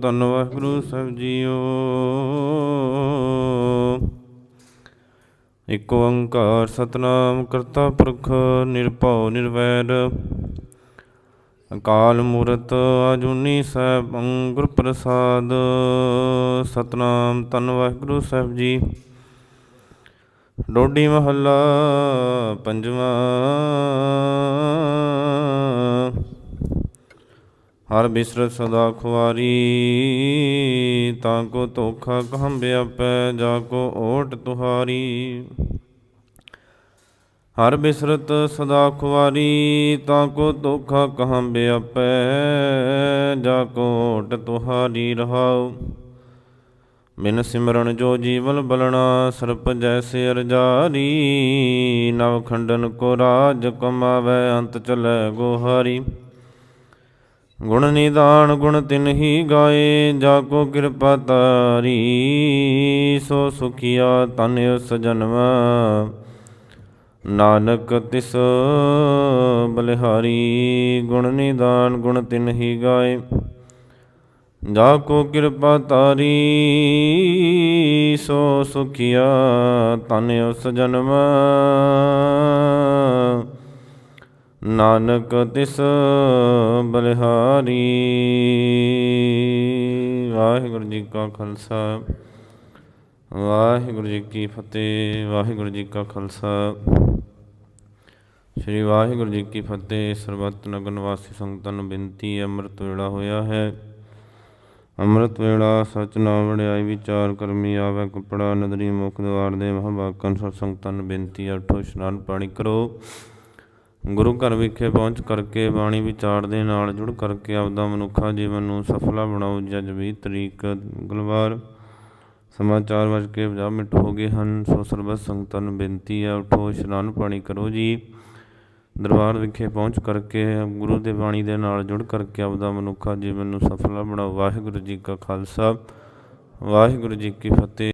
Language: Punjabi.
ਧੰਨ ਵਾਹਿਗੁਰੂ ਸਾਹਿਬ ਜੀਓ। ਇਕ ਓੰਕਾਰ ਸਤਨਾਮ ਕਰਤਾ ਪੁਰਖ, ਨਿਰਭਉ, ਨਿਰਵੈਰ। ਅਕਾਲ ਮੂਰਤ ਆਜੂਨੀ ਸੈਭੰ ਗੁਰ ਪ੍ਰਸਾਦ। ਸਤਨਾਮ ਧੰਨ ਵਾਹਿਗੁਰੂ ਸਾਹਿਬ ਜੀ। ਡੋਡੀ ਮਹੱਲਾ ਪੰਜਵਾਂ। ਹਰ ਬਿਸਰਤ ਸਦਾ ਖੁਆਰੀ ਤਾਂ ਕੋ ਧੋਖਾ ਕਹਮ ਵਿਆਪੈ ਜਾ ਕੋ ਓਟ ਤੁਹਾਰੀ। ਹਰ ਬਿਸਰਤ ਸਦਾ ਖੁਆਰੀ ਤਾਂ ਕੋ ਧੋਖਾ ਕਹਮ ਵਿਆਪੈ ਜਾ ਕੋ ਓਟ ਤੁਹਾਰੀ ਰਹਾਉ। ਬਿਨ ਸਿਮਰਨ ਜੋ ਜੀਵਨ ਬਲਣਾ, ਸਰਪ ਜੈਸੇ ਅਰਜਾਰੀ, ਨਵ ਖੰਡਨ ਕੋ ਰਾਜ ਕਮਾਵੇ, ਅੰਤ ਚਲੇ ਗੋਹਾਰੀ। ਗੁਣ ਨਿਦਾਨ ਗੁਣ ਤਿਨ ਹੀ ਗਾਏ, ਜਾ ਕੋ ਕਿਰਪਾ ਤਾਰੀ ਸੋ ਸੁਖੀਆ ਤਨ ਉਸ ਜਨਮ ਨਾਨਕ ਤਿਸ ਬਲਿਹਾਰੀ, ਗੁਣ ਨਿਦਾਨ ਗੁਣ ਤਿਨ ਹੀ ਗਾਏ, ਜਾ ਕੋ ਕਿਰਪਾ ਤਾਰੀ ਸੋ ਸੁਖੀਆ ਤਨ ਉਸ ਜਨਮ ਨਾਨਕ ਤਿਸ ਬਲਿਹਾਰੀ। ਵਾਹਿਗੁਰੂ ਜੀ ਕਾ ਖਾਲਸਾ, ਵਾਹਿਗੁਰੂ ਜੀ ਕੀ ਫਤਿਹ, ਵਾਹਿਗੁਰੂ ਜੀ ਕਾ ਖਾਲਸਾ। ਸ੍ਰੀ ਵਾਹਿਗੁਰੂ ਜੀ ਕੀ ਫਤਿਹ, ਸਰਬੱਤ ਨਗਰ ਨਿਵਾਸੀ ਸੰਗਤਾਂ ਨੂੰ ਬੇਨਤੀ ਅੰਮ੍ਰਿਤ ਵੇਲਾ ਹੋਇਆ ਹੈ। ਅੰਮ੍ਰਿਤ ਵੇਲਾ ਸਚ ਨਾਮ ਵਡਿਆਈ ਵਿਚਾਰ ਕਰਮੀ ਆਵੇ ਕਪੜਾ ਨਦਰੀ ਮੁਖ ਦਵਾਰ ਦੇ ਮਹਾਬਾਕਨ ਸਤ ਸੰਗਤਾਂ ਨੂੰ ਬੇਨਤੀ ਹੈ ਇਸ਼ਨਾਨ ਪਾਣੀ ਕਰੋ। ਗੁਰੂ ਘਰ ਵਿਖੇ ਪਹੁੰਚ ਕਰਕੇ ਬਾਣੀ ਵਿਚਾਰ ਦੇ ਨਾਲ ਜੁੜ ਕਰਕੇ ਆਪਦਾ ਮਨੁੱਖਾ ਜੀਵਨ ਨੂੰ ਸਫਲਾ ਬਣਾਓ, ਜਜ 20 ਤਰੀਕ ਮੰਗਲਵਾਰ ਸਮਾਂ ਚਾਰ ਵੱਜ ਕੇ 50 ਮਿੰਟ ਹੋ ਗਏ ਹਨ, ਸੋ ਸਰਬਤ ਸੰਗਤਾਂ ਨੂੰ ਬੇਨਤੀ ਹੈ ਉਠੋ, ਇਸ਼ਨਾਨ ਪਾਣੀ ਕਰੋ ਜੀ। ਦਰਬਾਰ ਵਿਖੇ ਪਹੁੰਚ ਕਰਕੇ ਗੁਰੂ ਦੇ ਬਾਣੀ ਦੇ ਨਾਲ ਜੁੜ ਕਰਕੇ ਆਪਦਾ ਮਨੁੱਖਾ ਜੀਵਨ ਨੂੰ ਸਫਲਾ ਬਣਾਓ। ਵਾਹਿਗੁਰੂ ਜੀ ਕਾ ਖਾਲਸਾ, ਵਾਹਿਗੁਰੂ ਜੀ ਕੀ ਫਤਿਹ।